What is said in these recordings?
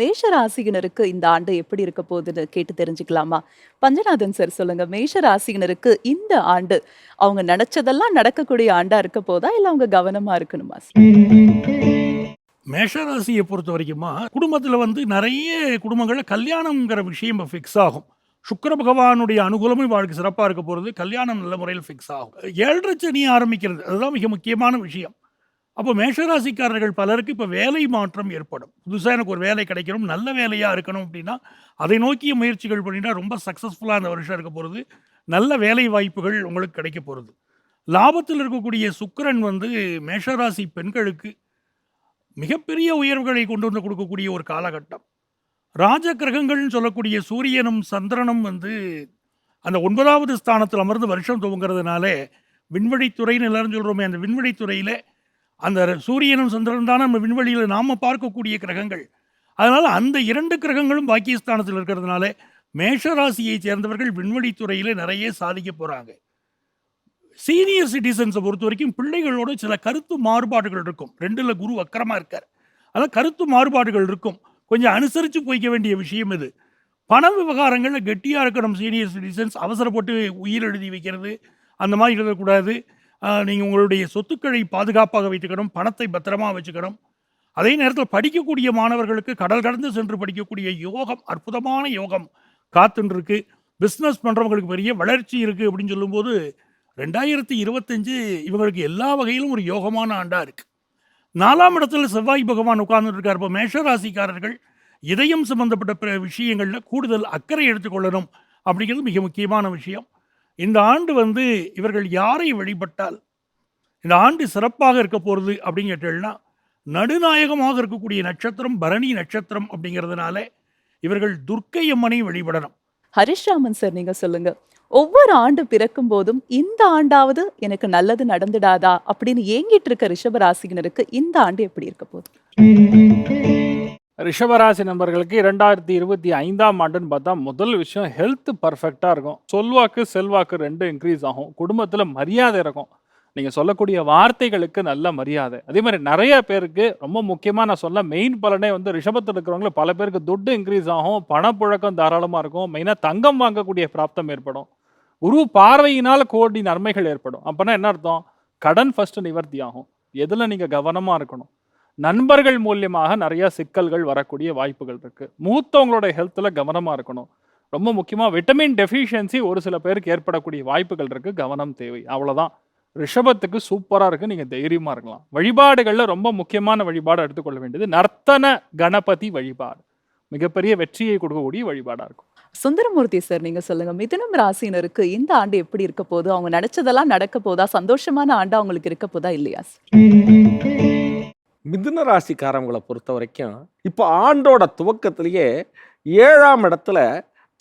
மேஷ ராசியினருக்கு இந்த ஆண்டு எப்படி இருக்க போகுதுன்னு கேட்டு தெரிஞ்சுக்கலாமா? பஞ்சநாதன் சார் சொல்லுங்க மேஷ ராசியினருக்கு இந்த ஆண்டு அவங்க நினைச்சதெல்லாம் நடக்கக்கூடிய ஆண்டா இருக்க போதா? இல்ல அவங்க கவனமா இருக்கணுமா மேஷராசியை பொறுத்த வரைக்குமா குடும்பத்தில் வந்து நிறைய குடும்பங்களில் கல்யாணம்ங்கிற விஷயம் ஃபிக்ஸ் ஆகும். சுக்கர பகவானுடைய அனுகூலமும் வாழ்க்கை சிறப்பாக இருக்க போகிறது கல்யாணம் நல்ல முறையில் ஃபிக்ஸ் ஆகும். ஏழரை சனி ஆரம்பிக்கிறது அதுதான் மிக முக்கியமான விஷயம். அப்போ மேஷராசிக்காரர்கள் பலருக்கு இப்போ வேலை மாற்றம் ஏற்படும். புதுசாக எனக்கு ஒரு வேலை கிடைக்கணும் நல்ல வேலையாக இருக்கணும் அப்படின்னா அதை நோக்கிய முயற்சிகள் பண்ணினா ரொம்ப சக்ஸஸ்ஃபுல்லாக அந்த வருஷம் இருக்க போகிறது நல்ல வேலை வாய்ப்புகள் உங்களுக்கு கிடைக்க போகிறது லாபத்தில் இருக்கக்கூடிய சுக்கரன் வந்து மேஷராசி பெண்களுக்கு மிகப்பெரிய உயர்வுகளை கொண்டு வந்து கொடுக்கக்கூடிய ஒரு காலகட்டம். ராஜ கிரகங்கள்னு சொல்லக்கூடிய சூரியனும் சந்திரனும் வந்து அந்த ஒன்பதாவது ஸ்தானத்தில் அமர்ந்து வருஷம் துவங்கிறதுனால விண்வெளித்துறைன்னு எல்லாரும் சொல்கிறோமே அந்த விண்வெளித்துறையில் அந்த சூரியனும் சந்திரனும் தான் நம்ம விண்வெளியில் நாம் பார்க்கக்கூடிய கிரகங்கள். அதனால் அந்த இரண்டு கிரகங்களும் பாக்கியஸ்தானத்தில் இருக்கிறதுனால மேஷராசியை சேர்ந்தவர்கள் விண்வெளி துறையில் நிறைய சாதிக்க போகிறாங்க சீனியர் சிட்டிசன்ஸை பொறுத்த வரைக்கும் பிள்ளைகளோட சில கருத்து மாறுபாடுகள் இருக்கும். ரெண்டில் குரு அக்கரமாக இருக்கார். அதான் கருத்து மாறுபாடுகள் இருக்கும். கொஞ்சம் அனுசரித்து போய்க்க வேண்டிய விஷயம் இது. பண விவகாரங்களில் கெட்டியாக இருக்கணும். சீனியர் சிட்டிசன்ஸ் அவசரப்பட்டு உயிர் எழுதி வைக்கிறது. அந்த மாதிரி எழுதக்கூடாது நீங்கள் உங்களுடைய சொத்துக்களை பாதுகாப்பாக வைத்துக்கணும் பணத்தை பத்திரமா வச்சுக்கணும். அதே நேரத்தில் படிக்கக்கூடிய மாணவர்களுக்கு கடல் கடந்து சென்று படிக்கக்கூடிய யோகம் அற்புதமான யோகம் காத்துன்ருக்கு பிஸ்னஸ் பண்ணுறவங்களுக்கு பெரிய வளர்ச்சி இருக்குது அப்படின்னு சொல்லும்போது ரெண்டாயிரத்தி இருபத்தஞ்சு இவங்களுக்கு எல்லா வகையிலும் ஒரு யோகமான ஆண்டாக இருக்குது நாலாம் இடத்துல செவ்வாய் பகவான் உட்கார்ந்துட்டு இருக்கார் இப்போ மேஷராசிக்காரர்கள் இதயம் சம்பந்தப்பட்ட பிற விஷயங்களில் கூடுதல் அக்கறை எடுத்துக்கொள்ளணும் அப்படிங்கிறது மிக முக்கியமான விஷயம். இந்த ஆண்டு வந்து இவர்கள் யாரை வழிபட்டால்? இந்த ஆண்டு சிறப்பாக இருக்க போகிறது அப்படின்னு கேட்டேன்னா நடுநாயகமாக இருக்கக்கூடிய நட்சத்திரம் பரணி நட்சத்திரம் அப்படிங்கிறதுனால இவர்கள் துர்க்கை அம்மனை வழிபடணும். ஹரிஷ்ராமன் சார் நீங்க சொல்லுங்க. ஒவ்வொரு ஆண்டு பிறக்கும் போதும் இந்த ஆண்டாவது எனக்கு நல்லது நடந்துடாதா அப்படின்னு ஏங்கிட்டு இருக்க ரிஷபராசிகனருக்கு இந்த ஆண்டு எப்படி இருக்க போகுது? ரிஷபராசி நம்பர்களுக்கு இரண்டாயிரத்தி இருபத்தி ஐந்தாம் ஆண்டுன்னு பார்த்தா முதல் விஷயம் ஹெல்த் பர்ஃபெக்டாக இருக்கும். சொல்வாக்கு செல்வாக்கு ரெண்டும் இன்க்ரீஸ் ஆகும். குடும்பத்தில் மரியாதை இருக்கும். நீங்கள் சொல்லக்கூடிய வார்த்தைகளுக்கு நல்ல மரியாதை. அதே மாதிரி நிறைய பேருக்கு ரொம்ப முக்கியமாக நான் சொல்ல மெயின் பலனே வந்து ரிஷபத்தில் இருக்கிறவங்களும் பல பேருக்கு துட்டு இன்க்ரீஸ் ஆகும் பணப்புழக்கம் தாராளமாக இருக்கும். மெயினாக தங்கம் வாங்கக்கூடிய பிராப்தம் ஏற்படும். குரு பார்வையினால் கோடி நன்மைகள் ஏற்படும். அப்போனா என்ன அர்த்தம்? கடன் ஃபஸ்ட்டு நிவர்த்தி ஆகும் எதில் நீங்கள் கவனமாக இருக்கணும்? நண்பர்கள் மூலியமாக நிறைய சிக்கல்கள் வரக்கூடிய வாய்ப்புகள் இருக்கு. மூத்தவங்களோட ஹெல்த்தில் கவனமாக இருக்கணும். ரொம்ப முக்கியமாக விட்டமின் டெஃபிஷியன்சி ஒரு சில பேருக்கு ஏற்படக்கூடிய வாய்ப்புகள் இருக்கு. கவனம் தேவை. அவ்வளோதான் ரிஷபத்துக்கு சூப்பராக இருக்கு. நீங்கள் தைரியமாக இருக்கலாம். வழிபாடுகளில் ரொம்ப முக்கியமான வழிபாடு எடுத்துக்கொள்ள வேண்டியது நர்த்தன கணபதி வழிபாடு. மிகப்பெரிய வெற்றியை கொடுக்கக்கூடிய வழிபாடாக இருக்கும். சுந்தரமூர்த்தி சார் நீங்க சொல்லுங்க. மிதுனம் ராசினருக்கு இந்த ஆண்டு எப்படி இருக்க போகுது? அவங்க நினைச்சதெல்லாம் நடக்க போதா? சந்தோஷமான ஆண்டு அவங்களுக்கு இருக்க போதா? இல்லையா சார்? மிதுன ராசிக்காரவங்களை பொறுத்த வரைக்கும் இப்போ ஆண்டோட துவக்கத்திலேயே ஏழாம் இடத்துல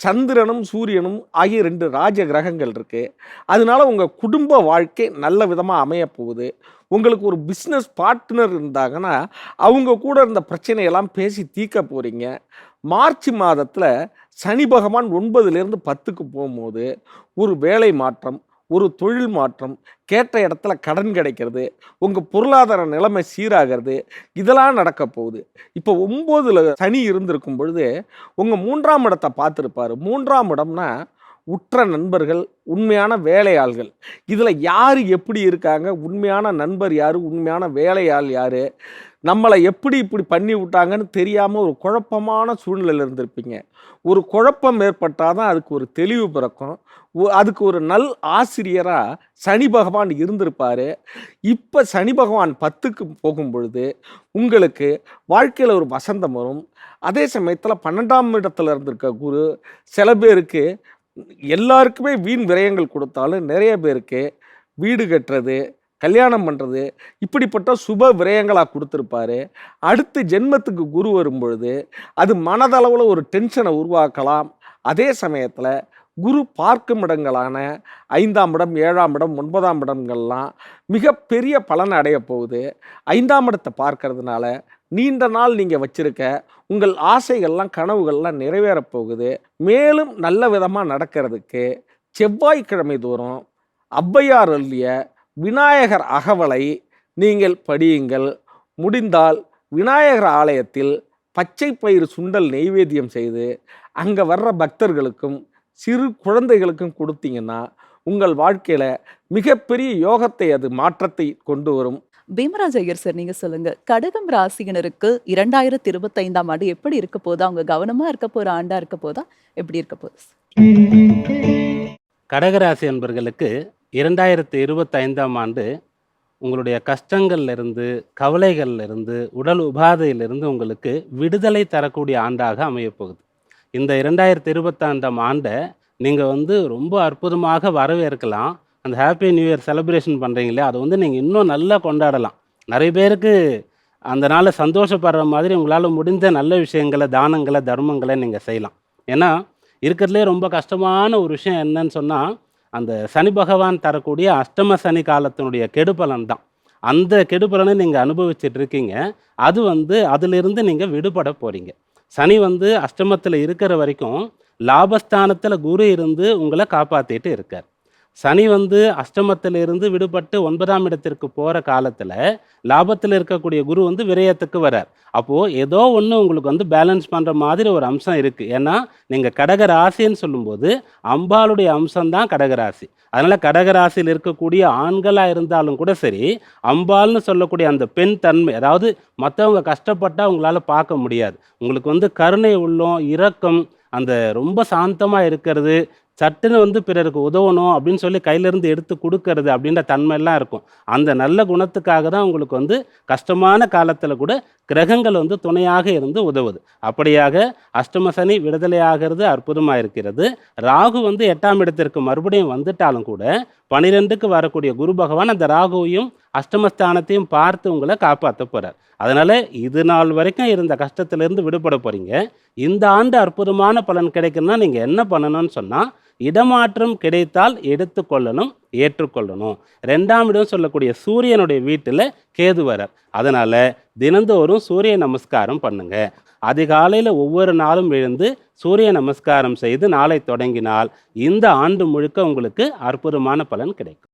சந்திரனும் சூரியனும் ஆகிய ரெண்டு ராஜ கிரகங்கள் இருக்குது அதனால உங்கள் குடும்ப வாழ்க்கை நல்ல விதமாக அமையப்போகுது உங்களுக்கு ஒரு பிஸ்னஸ் பார்ட்னர் இருந்தாங்கன்னா அவங்க கூட இருந்த பிரச்சனையெல்லாம் பேசி தீர்க்க போகிறீங்க மார்ச் மாதத்தில் சனி பகவான் ஒன்பதுலேருந்து பத்துக்கு போகும்போது ஒரு வேலை மாற்றம் ஒரு தொழில் மாற்றம் கேட்ட இடத்துல கடன் கிடைக்கிறது உங்கள் பொருளாதார நிலைமை சீராகிறது இதெல்லாம் நடக்க போகுது. இப்போ ஒம்போதில் சனி இருந்திருக்கும் பொழுது உங்கள் மூன்றாம் இடத்தை பார்த்துருப்பாரு. மூன்றாம் இடம்னா உற்ற நண்பர்கள் உண்மையான வேலையாள்கள். இதில் யார் எப்படி இருக்காங்க? உண்மையான நண்பர் யார்? உண்மையான வேலையாள் யார்? நம்மளை எப்படி இப்படி பண்ணி விட்டாங்கன்னு தெரியாமல் ஒரு குழப்பமான சூழ்நிலையில் இருந்திருப்பீங்க. ஒரு குழப்பம் ஏற்பட்டால் தான் அதுக்கு ஒரு தெளிவு பிறக்கும். ஒ- அதுக்கு ஒரு நல் ஆசிரியராக சனி பகவான் இருந்திருப்பார். இப்போ சனி பகவான் பத்துக்கு போகும் பொழுது உங்களுக்கு வாழ்க்கையில் ஒரு வசந்தம் வரும். அதே சமயத்தில் பன்னெண்டாம் இடத்துல இருந்திருக்க குரு சில பேருக்கு எல்லாருக்குமே வீண் விரயங்கள் கொடுத்தாலும் நிறைய பேருக்கு வீடு கட்டுறது கல்யாணம் பண்ணுறது இப்படிப்பட்ட சுப விரயங்களாக கொடுத்துருப்பாரு. அடுத்து ஜென்மத்துக்கு குரு வரும் பொழுது அது மனதளவில் ஒரு டென்ஷனை உருவாக்கலாம். அதே சமயத்தில் குரு பார்க்கும் இடங்களான ஐந்தாம் இடம் ஏழாம் இடம் ஒன்பதாம் இடங்கள்லாம் மிகப்பெரிய பலன் அடைய போகுது. ஐந்தாம் இடத்தை பார்க்கறதுனால நீண்ட நாள் நீங்கள் வச்சுருக்க உங்கள் ஆசைகள்லாம் கனவுகள்லாம் நிறைவேறப் போகுது. மேலும் நல்ல விதமாக நடக்கிறதுக்கு செவ்வாய்க்கிழமை தோறும் ஔவையார் அள்ளிய விநாயகர் அகவலை நீங்கள் படியுங்கள். முடிந்தால் விநாயகர் ஆலயத்தில் பச்சை பயிறு சுண்டல் நெய்வேத்தியம் செய்து அங்கே வர்ற பக்தர்களுக்கும் சிறு குழந்தைகளுக்கும் கொடுத்தீங்கன்னா உங்கள் வாழ்க்கையில் மிகப்பெரிய யோகத்தை அது மாற்றத்தை கொண்டு வரும். பீமராஜ் ஐயர் சார் நீங்க சொல்லுங்க. கடகம் ராசியினருக்கு இரண்டாயிரத்தி இருபத்தைந்தாம் ஆண்டு எப்படி இருக்க போதா? அவங்க கவனமா இருக்க போற? ஆண்டா இருக்க போதா? எப்படி இருக்க போகுது கடகராசி என்பர்களுக்கு இரண்டாயிரத்தி இருபத்தைந்தாம் ஆண்டு உங்களுடைய கஷ்டங்கள்லேருந்து கவலைகள்லேருந்து உடல் உபாதையிலிருந்து உங்களுக்கு விடுதலை தரக்கூடிய ஆண்டாக அமையப்போகுது. இந்த இரண்டாயிரத்தி இருபத்தாண்டாம் ஆண்டை நீங்கள் வந்து ரொம்ப அற்புதமாக வரவேற்கலாம். அந்த ஹாப்பி நியூ இயர் செலிப்ரேஷன் பண்ணுறீங்களே அதை வந்து நீங்கள் இன்னும் நல்லா கொண்டாடலாம். நிறைய பேருக்கு அந்த நாளை சந்தோஷப்படுற மாதிரி உங்களால் முடிந்த நல்ல விஷயங்களை தானங்களை தர்மங்களை நீங்கள் செய்யலாம். ஏன்னா இருக்கிறதுலே ரொம்ப கஷ்டமான ஒரு விஷயம் என்னன்னு சொன்னால் அந்த சனி பகவான் தரக்கூடிய அஷ்டம சனி காலத்தினுடைய கெடுபலன் தான். அந்த கெடுபலனை நீங்கள் அனுபவிச்சுட்டு இருக்கீங்க. அது வந்து அதிலிருந்து நீங்கள் விடுபட போகிறீங்க சனி வந்து அஷ்டமத்தில் இருக்கிற வரைக்கும் லாபஸ்தானத்தில் குரு இருந்து உங்களை காப்பாற்றிட்டு இருக்கார். சனி வந்து அஷ்டமத்தில் இருந்து விடுபட்டு ஒன்பதாம் இடத்திற்கு போகிற காலத்தில் லாபத்தில் இருக்கக்கூடிய குரு வந்து விரயத்துக்கு வரார். அப்போது ஏதோ ஒன்று உங்களுக்கு வந்து பேலன்ஸ் பண்ணுற மாதிரி ஒரு அம்சம் இருக்குது ஏன்னா நீங்கள் கடக ராசின்னு சொல்லும்போது அம்பாளுடைய அம்சம்தான் கடகராசி அதனால் கடகராசியில் இருக்கக்கூடிய ஆண்களாக இருந்தாலும் கூட சரி அம்பாள்னு சொல்லக்கூடிய அந்த பெண் தன்மை அதாவது மற்றவங்க கஷ்டப்பட்டால் உங்களால் பார்க்க முடியாது. உங்களுக்கு வந்து கருணை உள்ளம் இரக்கம் அந்த ரொம்ப சாந்தமாக இருக்கிறது சட்டுன்னு வந்து பிறருக்கு உதவணும் அப்படின்னு சொல்லி கையிலேருந்து எடுத்து கொடுக்கறது அப்படின்ற தன்மையெல்லாம் இருக்கும். அந்த நல்ல குணத்துக்காக தான் உங்களுக்கு வந்து கஷ்டமான காலத்தில் கூட கிரகங்கள் வந்து துணையாக இருந்து உதவுது. அப்படியாக அஷ்டம சனி விடுதலையாகிறது அற்புதமாக இருக்கிறது. ராகு வந்து எட்டாம் இடத்திற்கு மறுபடியும் வந்துட்டாலும் கூட பனிரெண்டுக்கு வரக்கூடிய குரு பகவான் அந்த ராகுவையும் அஷ்டமஸ்தானத்தையும் பார்த்து உங்களை காப்பாற்ற போகிறார் அதனால் இது நாள் வரைக்கும் இருந்த கஷ்டத்திலேருந்து விடுபட போகிறீங்க இந்த ஆண்டு அற்புதமான பலன் கிடைக்குன்னா நீங்கள் என்ன பண்ணணும்னு சொன்னால் இடமாற்றம் கிடைத்தால் எடுத்துக்கொள்ளணும் ஏற்றுக்கொள்ளணும். ரெண்டாம் இடம் சொல்லக்கூடிய சூரியனுடைய வீட்டில் கேது வரார். அதனால் தினந்தோறும் சூரிய நமஸ்காரம் பண்ணுங்க. அதிகாலையில் ஒவ்வொரு நாளும் எழுந்து சூரிய நமஸ்காரம் செய்து நாளை தொடங்கினால் இந்த ஆண்டு முழுக்க உங்களுக்கு அற்புதமான பலன் கிடைக்கும்.